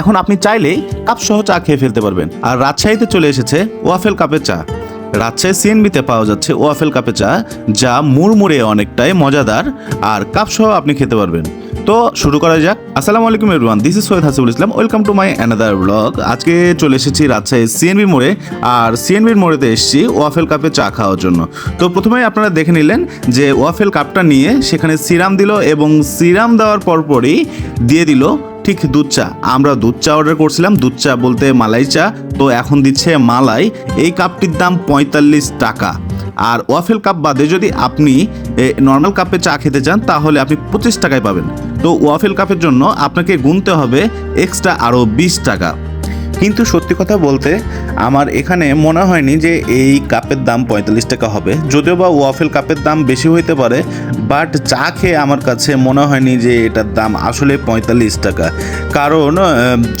এখন আপনি চাইলেই কাপ সহ চা খেয়ে ফেলতে পারবেন। আর রাজশাহীতে চলে এসেছে ওয়াফেল কাপের চা। রাজশাহী সিএনবিতে পাওয়া যাচ্ছে ওয়াফেল কাপে চা, যা মুড়মুড়ে অনেকটাই মজাদার আর কাপ সহ আপনি খেতে পারবেন। তো শুরু করা যাক। আসসালামু আলাইকুম everyone this is Syed Hasibul Islam welcome to my another blog আজকে চলে এসেছি রাজশাহী সিএনবি মোড়ে, আর সিএনবির মোড়েতে এসেছি ওয়াফেল কাপে চা খাওয়ার জন্য। তো প্রথমেই আপনারা দেখে নিলেন যে ওয়াফেল কাপটা নিয়ে সেখানে সিরাম দিল এবং সিরাম দেওয়ার পরপরই দিয়ে দিল ঠিক দুধ চা। আমরা দুধ চা অর্ডার করছিলাম, দুধ চা বলতে মালাই চা। তো এখন দিচ্ছে মালাই, এই কাপটির দাম পঁয়তাল্লিশ টাকা। আর ওয়াফেল কাপ বাদে যদি আপনি নর্মাল কাপে চা খেতে চান, তাহলে আপনি পঁচিশ টাকায় পাবেন। তো ওয়াফেল কাপের জন্য আপনাকে গুনতে হবে এক্সট্রা আরও বিশ টাকা। কিন্তু সত্যি কথা বলতে, আমার এখানে মনে হয়নি যে এই কাপের দাম পঁয়তাল্লিশ টাকা হবে। যদিও বা ওয়াফেল কাপের দাম বেশি হইতে পারে, বাট চা খেয়ে আমার কাছে মনে হয়নি যে এটার দাম আসলে পঁয়তাল্লিশ টাকা। কারণ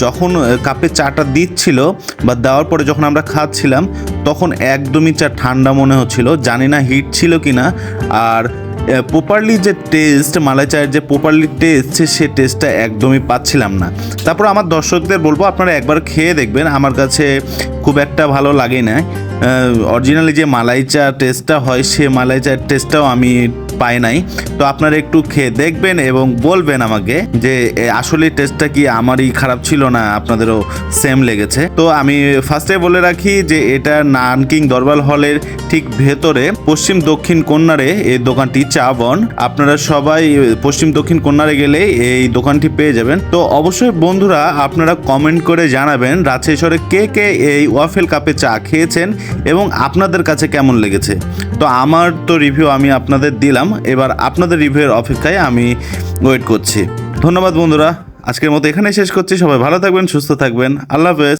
যখন কাপে চাটা দিচ্ছিল বা দেওয়ার পরে যখন আমরা খাচ্ছিলাম, তখন একদমই চা ঠান্ডা মনে হচ্ছিল। জানি না হিট ছিল কি না আর প্রপারলি যে টেস্ট মালাই চায়ের যে প্রপারলি টেস্ট সে টেস্টটা একদমই পাচ্ছিলাম না। তারপর আমার দর্শকদের বলব, আপনারা একবার খেয়ে দেখবেন, আমার কাছে খুব একটা ভালো লাগে না। অরিজিনালি যে মালাই চা টেস্টটা হয়, সে মালাই চায়ের টেস্টটাও আমি পাই নাই। তো আপনারা একটু খেয়ে দেখবেন এবং বলবেন আমাকে যে আসলে টেস্টটা কি আমারই খারাপ ছিল না আপনাদেরও সেম লেগেছে? তো আমি ফার্স্টে বলে রাখি যে, এটা নানকিং দরবার হলের ঠিক ভেতরে পশ্চিম দক্ষিণ কন্যারে এই দোকানটি চা বন। আপনারা সবাই পশ্চিম দক্ষিণ কন্যারে গেলে এই দোকানটি পেয়ে যাবেন। তো অবশ্যই বন্ধুরা আপনারা কমেন্ট করে জানাবেন রাজশাহী শহরে কে কে এই ওয়াফেল কাপে চা খেয়েছেন এবং আপনাদের কাছে কেমন লেগেছে। তো আমার তো রিভিউ আমি আপনাদের দিলাম। এবার আপনাদের রিভিউয়ের অপেক্ষায় আমি ওয়েট করছি। ধন্যবাদ বন্ধুরা। আজকের মতো এখানে শেষ করছি। সবাই ভালো থাকবেন, সুস্থ থাকবেন। আল্লাহ হাফেজ।